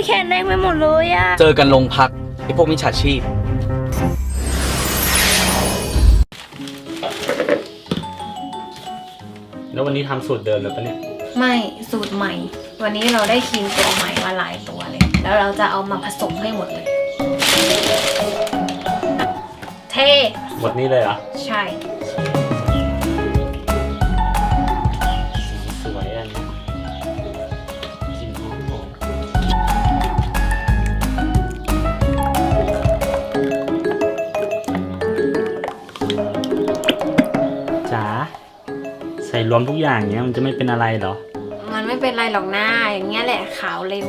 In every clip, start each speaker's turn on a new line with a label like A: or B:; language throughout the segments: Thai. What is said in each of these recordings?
A: ยแขนแดงไปหมดเลยอะ
B: เจอกันลงพักไอพวกมิจฉาชีพ
C: แล้ววันนี้ทำสูตรเดิมเลยปะเนี่ย
A: ไม่สูตรใหม่ วันนี้เราได้ครีมตัวใหม่มาหลายตัวเลย แล้วเราจะเอามาผสมให้หมดเลย เท่
C: หมดนี้เลยเหรอ
A: ใช่
C: ส่รวมทุกอย่างเนี้ยมันจะไม่เป็นอะไรเหรอ
A: มันไม่เป็นไรหรอกหน้าอย่างเงี้ยแหละขาวเร็ว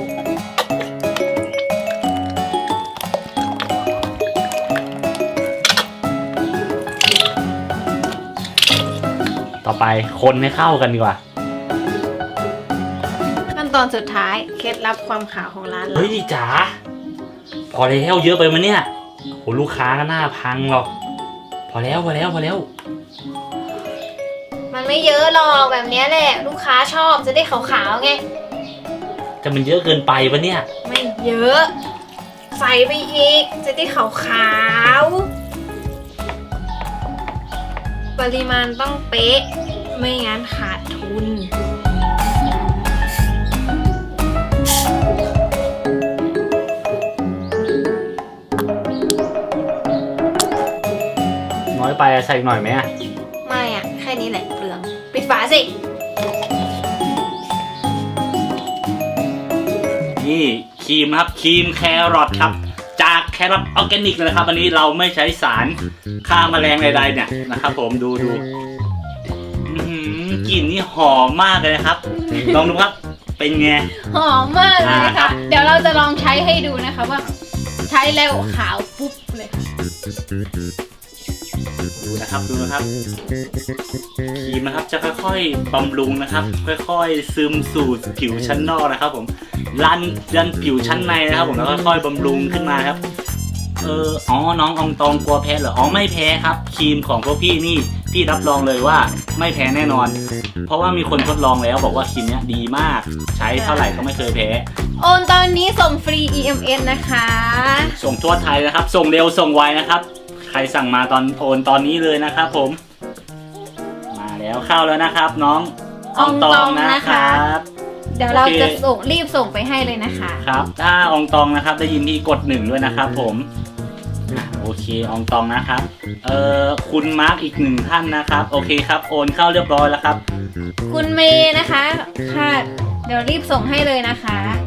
C: ต่อไปคนให้เข้ากันดีกว่า
A: ขั้นตอนสุดท้ายเคล็ดลับความขาวของร้านเรา
C: เฮ้ยจ๋าพอแล้วเยอะไปมั้ยเนี่ยโหลูกค้าก็หน้าพังหรอก พอแล้วพอแล้วพอแล้ว
A: มันไม่เยอะหรอกแบบเนี้ยแหละลูกค้าชอบจะได้ขาวๆไง
C: จะมันเยอะเกินไปปะเนี่ย
A: ไม่เยอะ ใส่ไปอีกจะได้ขาวๆ ปริมาณต้องเป๊ะ ไม่งั้นขาดทุน
C: น้อยไปอะใส่อีกหน่อยไหมอะ
A: ฝาสิ
C: นี่ครีมนะครับครีมแครอทครับ จากแครอทออร์แกนิกเลยนะครับ อันนี้เราไม่ใช้สารฆ่าแมลงใดๆเนี่ยนะครับ ผมดูดูอื้อหือกลิ่นนี่หอมมากเลยนะครับ ลองดูครับเป็นไง
D: หอมมากเลย
C: อ่าครั
D: ค่ะ
C: บ
D: เดี๋ยวเราจะลองใช้ให้ดูนะคะว่า ใช้แล้วขาวปุ๊บเลย
C: ดูนะครับดูนะครับครีมนะครับจะค่อยๆบำรุงนะครับ ค่อยๆซึมสู่ผิวชั้นนอกนะครับ ผมลันยันผิวชั้นในนะครับ ผมแล้วค่อยๆบำรุงขึ้นมาครับ เอออ๋อน้องอองตองกลัวแพ้เหรออ๋อไม่แพ้ครับครีมของพวกพี่นี่พี่รับรองเลยว่าไม่แพ้แน่นอน เพราะว่ามีคนทดลองแล้วบอกว่าครีมเนี้ยดีมาก ใช้เท่าไหร่ก็ไม่เคยแพ้
D: โอนตอนนี้ส่งฟรี EMN นะคะ
C: ส่งทั่วไทยนะครับ ส่งเร็วส่งไวนะครับใค รสั่งมาตอนโอนตอนนี้เลยนะครับผม มาแล้วเข้าแล้วนะครับ น้องอองตองนะครับ
D: เดี๋ยวเรา
C: โอเค
D: จะส่งรีบส่งไปให้เลยนะคะ
C: ครับ ถ้าอองตองนะครับได้ยินพี่กดหนึ่งด้วยนะครับผมอะโอเคอองตองนะครับ เอ่อคุณมาร์กอีกหนึ่งท่านนะครับ โอเคครับ โอนเข้าเรียบร้อยแล้วครับ
D: คุณเมย์นะคะ ค่ะ เดี๋ยวรีบส่งให้เลยนะคะ
C: ครับเอ่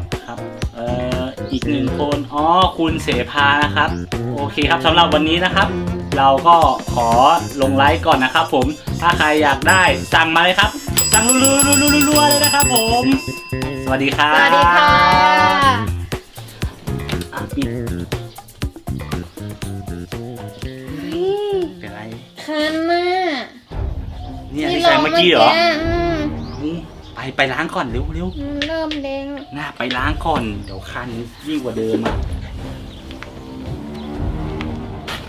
C: อีกหนึ่งคน อ๋อ คุณเสภานะครับ โอเคครับสำหรับวันนี้นะครับ เราก็ขอลงไลฟ์ก่อนนะครับผม ถ้าใครอยากได้สั่งมาเลยครับ สั่งรัวๆๆๆเลยนะครับผม สวัสดีครับ
D: สวัสดีค่ะ
C: อะปิดเป็นไร
D: คันน่ะ
C: เนี่ยที่ใส่เมื่อกี้เหรอ อืมไปไปล้างก่อนเร็วเร็ว
D: มันเริ่มแดง
C: หน้าไปล้างก่อน เดี๋ยวคันยิ่งกว่าเดิมอะ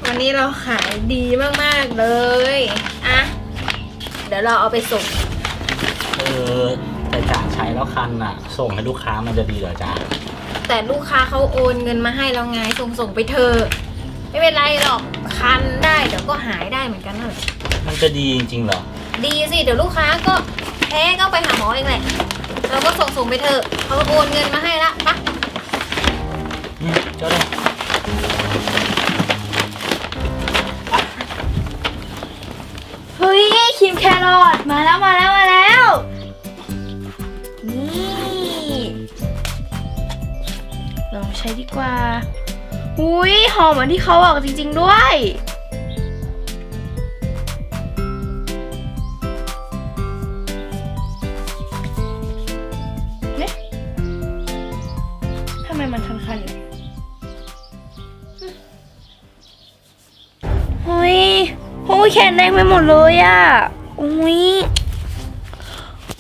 A: วันนี้เราขายดีมากๆเลย อะ เดี๋ยวเราเอาไปส่ง
C: เออแต่จ่าใช้แล้วคันอะ ส่งให้ลูกค้ามันจะดีเหรอจ๊ะ
A: แต่ลูกค้าเขาโอนเงินมาให้เราไงส่งส่งไปเถอะไม่เป็นไรหรอกคันได้เดี๋ยวก็หายได้เหมือนกันนั่นแหละ
C: มันจะดีจริงๆเหรอ
A: ดีสิ เดี๋ยวลูกค้าก็แพ้ก็ไปหาหมอเองแหละ เราก็ส่งส่งไปเถอะเขาโอนเงินมาให้ละปะ
C: อืมเจ้าเลย
A: เฮ้ยครีมแครอทมาแล้วมาแล้วมาแล้ว นี่ลองใช้ดีกว่าอุ้ยหอมเหมือนที่เขาบอกจริง ๆ ด้วย มมันคันๆอยู่เฮ้ยโอ้ยแขนแดงไปหมดเลยอะอุ้ย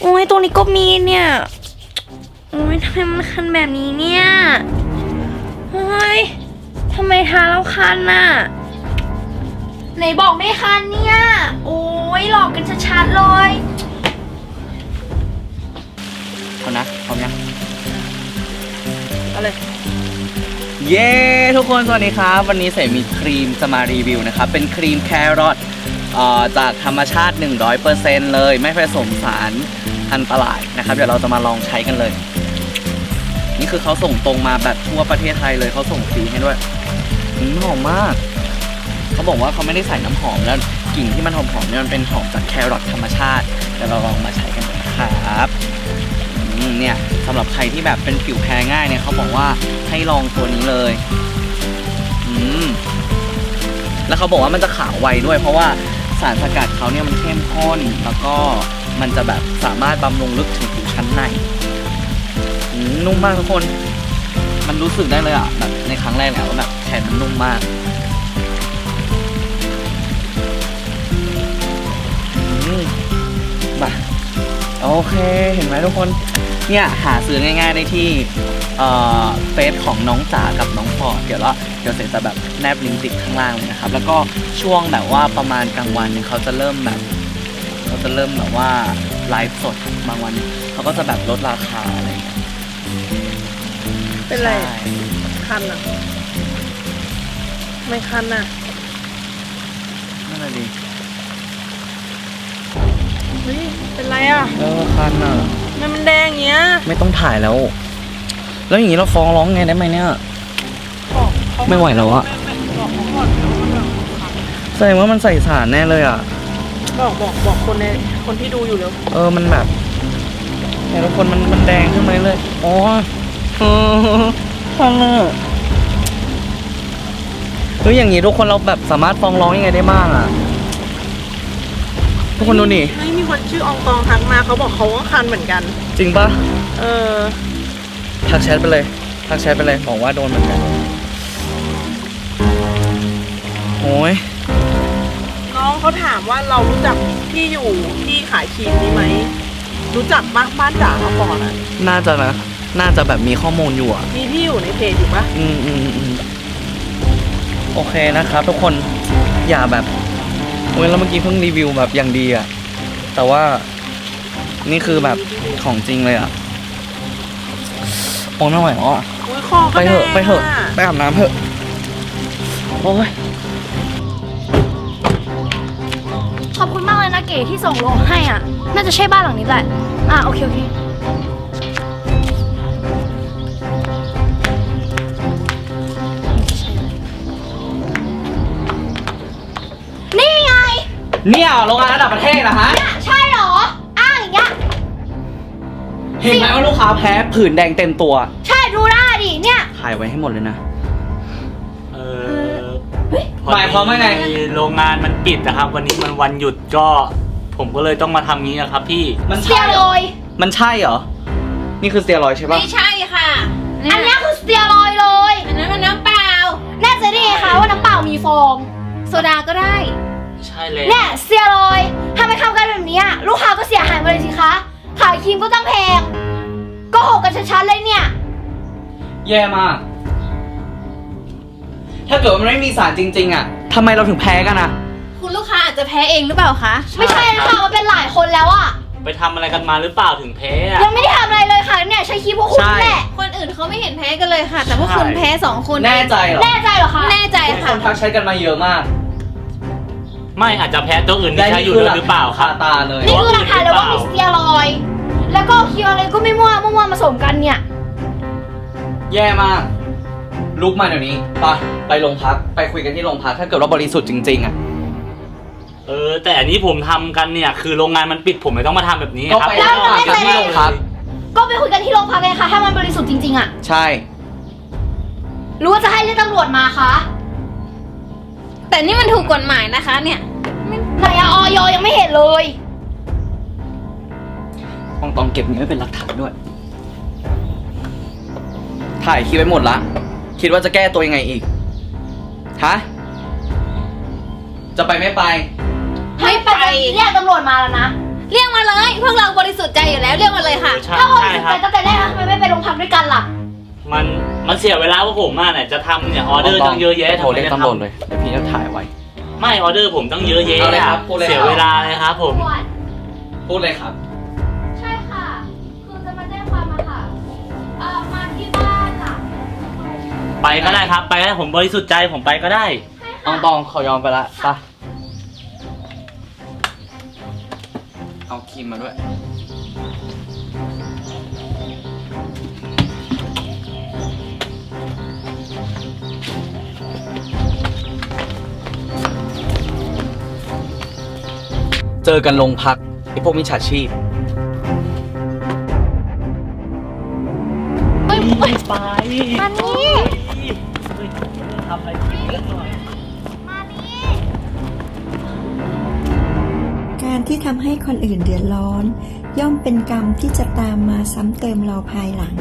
A: อุ้ยตรงนี้ก็มีเนี่ยอุ้ยทำไมมันคันแบบนี้เนี่ยเฮ้ยทำไมทาแล้วคันน่ะไหนบอกไม่คันเนี่ย โอ้ยหลอกกันชัดๆเลย
C: เอานะเอายัง
A: ก็
E: เลย
B: เย้ทุกคนสวัสดีครับ วันนี้เสมีครีมจะมารีวิวนะครับ เป็นครีมแครอทจากธรรมชาติ 100%เลยไม่ผสมสารอันตรายนะครับ เดี๋ยวเราจะมาลองใช้กันเลย นี่คือเขาส่งตรงมาแบบทั่วประเทศไทยเลยเขาส่งฟรีให้ด้วยหอมมาก เขาบอกว่าเขาไม่ได้ใส่น้ำหอมแล้วกลิ่นที่มันหอมๆเนี่ยมันเป็นหอมจากแครอทธรรมชาติเดี๋ยวเราลองมาใช้กันนะครับ เนี่ยสำหรับใครที่แบบเป็นผิวแพ้ง่ายเนี่ยเขาบอกว่าให้ลองตัวนี้เลยอืมแล้วเขาบอกว่ามันจะขาวไวด้วย เพราะว่าสารสกัดเขาเนี่ยมันเข้มข้นแล้วก็มันจะแบบสามารถบำรุงลึกถึงผิวชั้นในนุ่มมากทุกคน มันรู้สึกได้เลยอะแบบในครั้งแรกแล้วว่าแบบแขนมันนุ่มมากมาโอเค เห็นไหมทุกคน เนี่ยหาซื้อง่าย ๆ ได้ที่เอ่อเฟซของน้องจ๋ากับน้องฟอร์ดเดี๋ยวเราเดี๋ยวเสร็จจะแบบแนบลิงก์ติดข้างล่างเลยนะครับ แล้วก็ช่วงแบบว่าประมาณกลางวันเนี่ยเขาจะเริ่มแบบเขาจะเริ่มแบบว่าไลฟ์สดบางวันเขาก็จะแบบลดราคาอะไรอย่างเงี้ย
E: เป็นไร
B: ใช่
E: คันอะไม่คันอะ
B: นั่นแหละดิ
E: เฮ้ยเป็นไรอะ
B: เออคันอะ
E: มันมันแดงอย่างเงี้ย
B: ไม่ต้องถ่ายแล้ว แล้วอย่างนี้เราฟ้องร้องไงได้ไหมเนี่ย
E: บอกเขา
B: ไม่ไหวแล้วอะ
E: ไม่ไม่บอกเขาก่อนนะว่าแบบคัน
B: แสดงว่ามันใส่สารแน่เลยอะ
E: บอกบอกบอกคนในคนที่ดูอยู่แล้ว
B: เออมันแบบเนี่ยทุกคนมันมันแดงขึ้นมาเลยๆอ๋อเออฟังอะเฮ้ยอย่างนี้ทุกคนเราแบบสามารถฟ้องร้องยังไงได้บ้างอะ ทุกคนดูนี่
E: เฮ้ยมีคนชื่ออองตองทักมาเขาบอกเขาก็คันเหมือนกัน
B: จริงปะ
E: เออ
B: ทักแชทไปเลยทักแชทไปเลยบอกว่าโดนเหมือนกันโอ้ย
E: น้องเขาถามว่าเรารู้จักที่อยู่ที่ขายครีมนี้ไหม รู้จักบ้างบ้านจ๋ามาก่อนอะ
B: น่าจะนะน่าจะแบบมีข้อมูลอยู่อะ
E: มีที่อยู่ในเพจอยู่ปะ
B: อืมอืมอืมโอเคนะครับทุกคนอย่าแบบ เว้ยแล้วเมื่อกี้เพิ่งรีวิวแบบอย่างดีอะแต่ว่านี่คือแบบของจริงเลยอะโอ้ยไม่ไหวแล้วอะ
E: อุ้ยคอก็
B: ไปเถอะ
E: แดง
B: ไปเถอะ
E: อะ
B: ไปอาบน้ำเถอะโอ้ย
A: ขอบคุณมากเลยนะเก๋ที่ส่งโลให้อะ น่าจะใช่บ้านหลังนี้แหละ อะโอเคโอเค
B: เนี่ยโรงงานระดับประเทศนะฮะ
A: เนี่ยใช่เหรอ อ้างอย่างเงี้ย
B: เห็นไหมว่าลูกค้าแพ้ผื่นแดงเต็มตัว
A: ใช่ดูหน้าดิ เนี่ย
B: ถ่ายไว้ให้หมดเลยนะ
C: เออ
A: เฮ้ย
C: พอ
B: หมายความว่าไง
C: ดีโรงงานมันปิดนะครับ วันนี้มันวันหยุดก็ ผมก็เลยต้องมาทำงี้นะครับพี่
B: มัน
A: สเตี
B: ใช่
A: ย
B: เหร
A: ร
B: อ
A: อยด์
B: มันใช่เหรอ นี่คือสเตียรอยด์ใช่ปะ
D: ไม่ใช่ค่ะ
A: อันเนี้ยคือสเตียรอยด์เลย
D: อันนั้นมันน้ำเปล่า
A: แน่ใจได้ไงคะว่าน้ำเปล่ามีฟอง
D: โซดาก็ได้
C: ใช่เลย
A: เนี่ยสเตียรอยด์ทำไมทำกันแบบเนี้ยลูกค้าก็เสียหายหมาเลยสิคะขายครีมก็ต้องแพงก็หกกันชัดๆเลยเนี่ย
B: แย่มาก ถ้าเกิดว่ามันไม่มีสารจริง ๆ อะทำไมเราถึงแพ้กันอะ
D: คุณลูกค้าอาจจะแพ้เองหรือเปล่าคะ
A: ไม่ใช่นะคะมันเป็นหลายคนแล้วอะ
C: ไปทำอะไรกันมาหรือเปล่าถึงแพ้อะ
A: ยังไม่ได้ทำอะไรเลยค่ะเนี่ยใช้ครีมพวกคุณ
B: ใช่
A: แหละ
D: คนอื่นเขาไม่เห็นแพ้กันเลยค่ะ แต่พวกคุณ
C: ใช่
D: แพ้สองคน
B: แน่ใจเหรอ
A: แน่ใจเหรอคะ
D: แน่ใจ
B: ทุกค
D: ค่ะ
B: นทักใช้กันมาเยอะมาก
C: ไม่อาจจะแพ้ตัวอื่นที่ใช้อยู่ด้วยหรือเปล่าครับ
B: ตาเลย
A: นี่คือหลักฐานเลยว่ามีสเตียรอยด์แล้วก็ครีมอะไรก็ไม่มั่วมั่วๆผสมกันเนี่ย
B: แย่มาก ลุกมาเดี๋ยวนี้ไปไปโรงพัก ไปคุยกันที่โรงพัก ถ้าเกิดว่าบริสุทธิ์จริงๆอะ
C: เออ แต่อันนี้ผมทำกันเนี่ย คือโรงงานมันปิดผมไม่ต้องมาทำแบบนี้ครับ
B: ก็ไป
A: แล้วเราไม่
B: กันที่
A: เป็นไร
B: โรงพัก
A: ก็ไปคุยกันที่โรงพักเลยค่ะ ถ้ามันบริสุทธิ์จริงๆอะ
B: ใช่
A: หรือว่าจะให้เรียกตำรวจมาคะ
D: แต่นี่มันถูกกฎหมายนะคะเนี่ย
A: ไหนอะออยยังไม่เห็นเลย
B: ต้องต้องเก็บนี้ไว้เป็นหลักฐานด้วย ถ่ายคลิปไว้หมดละ คิดว่าจะแก้ตัวยังไงอีก ฮะ จะไปไม่ไป
A: ไม่ไปเรียกตำรวจมาแล้วนะ
D: เรียกมาเลย พวกเราบริสุทธิ์ใจอยู่แล้วเรียกมาเลยค่ะ
C: ใช่
A: ถ้าบริ
C: ใช่
A: สุทธิ์
C: ค
A: ใจ
C: รับ
A: ตั้งแต่แรกนะทำไมไม่ไปโรงพักด้วยกันล่ะ
C: มันมันเสียเวลาว่าผมมากเนี่ยจะทำเนี่ยออเดอร์ตั้งเยอะแยะ
B: โทรเรียก
C: ทำไม
B: ตำรวจ
C: ไม่
B: เลยเดี๋ยวพี่จะถ่ายไว้
C: ไม่ออเดอร์ผมตั้งเยอะแยะ
B: เอาเลยครั
C: อะ
B: บพูดเลย
C: เสีย
B: ครับ
C: เวลาเลยครับผม
B: พูดเลยครับ
A: ใช่ค่ะ คือจะมาแจ้งความมาค่ะ เอ่อ มาที่บ้านหลัง
C: ไปก็ได้ครับ ไปก็ได้ผมบริสุทธิ์ใจผมไปก็ได้
B: อองตองเขายอมไปละไปเอาครีมมาด้วย เจอกันโรงพักไอพวกมิจฉาชีพ
C: ไป
A: มานี่
C: ทำอะไรผิดเรื่องหน่อย
F: การที่ทำให้คนอื่นเดือดร้อน ย่อมเป็นกรรมที่จะตามมาซ้ำเติมเราภายหลัง